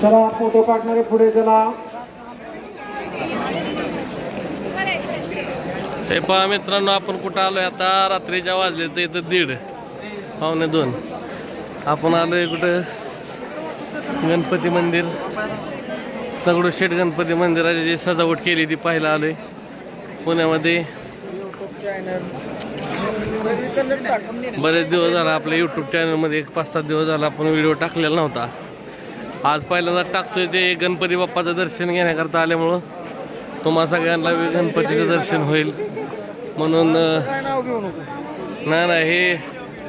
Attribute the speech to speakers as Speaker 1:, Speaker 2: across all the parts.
Speaker 1: चला फोटो काढणारे पुढे चला.
Speaker 2: हे पहा मित्रांनो आपण कुठं आलोय? आता रात्रीच्या वाजले तर इथं दीड पावणे दोन. आपण आलोय कुठं? गणपती मंदिर. दगडूशेठ गणपती मंदिराची जी सजावट केली ती पाहायला आलोय. पुण्यामध्ये बरेच दिवस झाला आपल्या यूट्यूब चॅनलमध्ये एक पाच सात दिवस झाला आपण व्हिडिओ टाकलेला नव्हता. आज पहिल्यांदा टाकतोय ते गणपती बाप्पाचं दर्शन घेण्याकरता आल्यामुळं तुम्हा सगळ्यांना गणपतीचं दर्शन होईल. म्हणून नाही नाही हे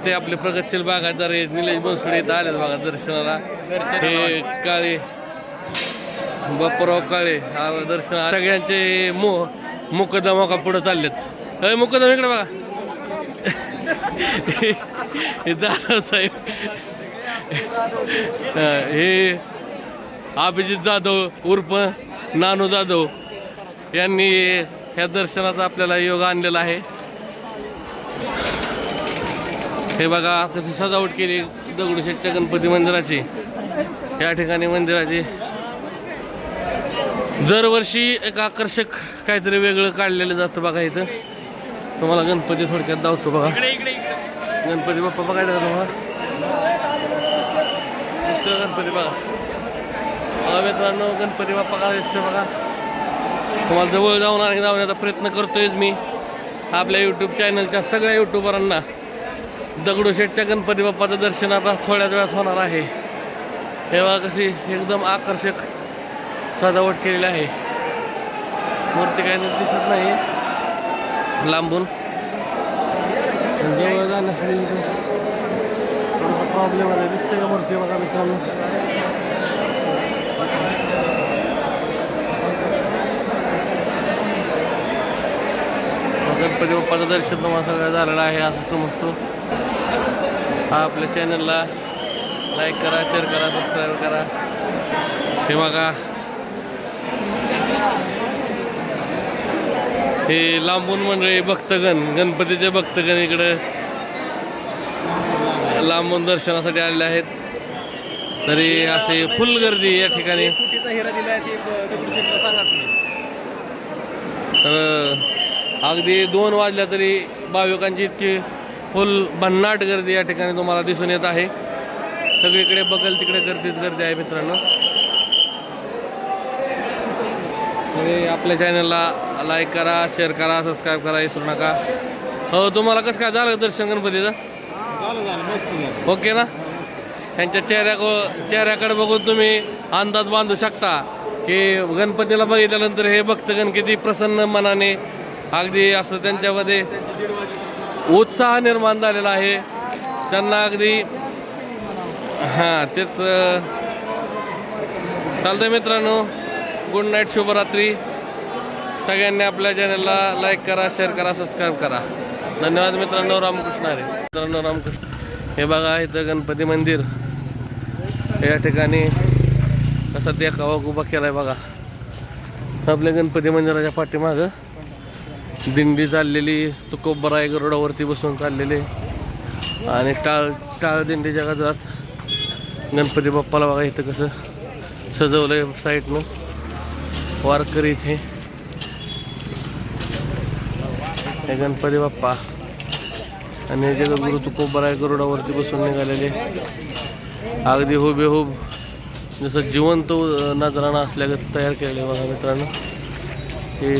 Speaker 2: ते आपले प्रगतशील बागायतदार आहेत निलेश बनसोडे इथं आलेत बघा दर्शनाला. हे काळे बाप्पाराव काळे हा दर्शन सगळ्यांचे मो मुकदमा का पुढे चाललेत. अय मुकदम इकडे बघा. हे दादा साहेब. हे अभिजित जाधव उर्फ नानू जाधव यांनी ह्या दर्शनाचा आपल्याला योग आणलेला आहे. हे बघा कशी सजावट केली दगडूशेठच्या गणपती मंदिराची. या ठिकाणी मंदिराची. दरवर्षी एक आकर्षक काहीतरी वेगळं काढलेलं जातं बघा इथं. तुम्हाला गणपती थोडक्यात धावतो बघा. गणपती बाप्पा बघायला तुम्हाला. दिसतोय गणपती बघा. बघा मित्रांनो गणपती बाप्पा काय दिसतोय बघा. तुम्हाला जवळ जाऊन आणि जाण्याचा प्रयत्न करतोयच मी. आपल्या यूट्यूब चॅनलच्या सगळ्या यूट्यूबरांना दगडूशेठच्या गणपती बाप्पाचं दर्शन आता थोड्याच वेळात होणार आहे. हे बघा कशी एकदम आकर्षक सजावट केलेली आहे. मूर्ती काही दिसत नाही. लांबून. जवळ जाण्यासाठी इथे. थोडासा प्रॉब्लेम आहे दिसते का मूर्ती बघा मित्रांनो? गणपती बाप्पाचं दर्शन तुम्हाला सगळं झालेलं आहे असं समजतो. हा आपल्या चॅनलला लाईक करा शेअर करा सबस्क्राईब करा. हे बघा. हे लांबून मंडळी भक्तगण गणपतीचे भक्तगण इकडं लांबून दर्शनासाठी आलेले आहेत. तरी असे फुल गर्दी या ठिकाणी. तर अगदी दोन वाजल्या तरी भाविकांची इतकी फुल भन्नाट गर्दी या ठिकाणी तुम्हाला दिसून येत आहे. सगळीकडे बगल तिकडे गर्दीच गर्दी आहे मित्रांनो. आपल्या चॅनलला लाईक करा शेअर करा सबस्क्राईब करा विसरू नका. हो तुम्हाला कसं काय झालं दर्शन गणपतीचं? ओके ना? त्यांच्या चेहऱ्या चेहऱ्याकडे बघून तुम्ही अंदाज बांधू शकता की गणपतीला बघितल्यानंतर हे भक्तगण किती प्रसन्न मनाने अगदी असं त्यांच्यामध्ये उत्साह निर्माण झालेला आहे. त्यांना अगदी हां तेच अं, चालतंय मित्रांनो. गुड नाईट शुभरात्री. सगळ्यांनी आपल्या चॅनलला लाईक करा शेअर करा सबस्क्राईब करा. धन्यवाद मित्रांनो रामकृष्ण अरे मित्रांनो रामकृष्ण. हे बघा इथं गणपती मंदिर. या ठिकाणी कसा देखावा उभा केलाय बघा. आपल्या गणपती मंदिराच्या पाठीमागं दिंडी चाललेली तुकोबराय गरुडावरती बसून चाललेले. आणि टाळ टाळ दिंडीच्या गजरात गणपती बाप्पाला बघा इथं कसं सजवलंय साईडनं वारकरी इथे. हे गणपती बाप्पा. आणि जगद्गुरु तुकोबराय गरुडावरती बसून निघालेले. अगदी हुबेहूब जसं जिवंत नजराणा असल्यागत तयार केलेले बघा मित्रांनो. हे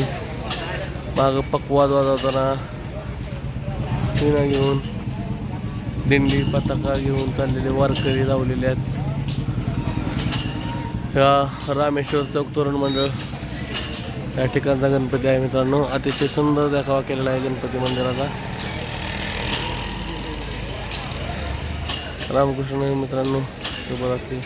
Speaker 2: मागं पकवाद वाजवताना पिना घेऊन दिंडी पताका घेऊन चाललेले वारकरी लावलेले आहेत. ह्या रामेश्वर चौक तोरण मंडळ. या ठिकाणचा गणपती आहे मित्रांनो. अतिशय सुंदर देखावा केलेला आहे गणपती मंदिराचा. रामकृष्ण मित्रांनो शुभरात्री.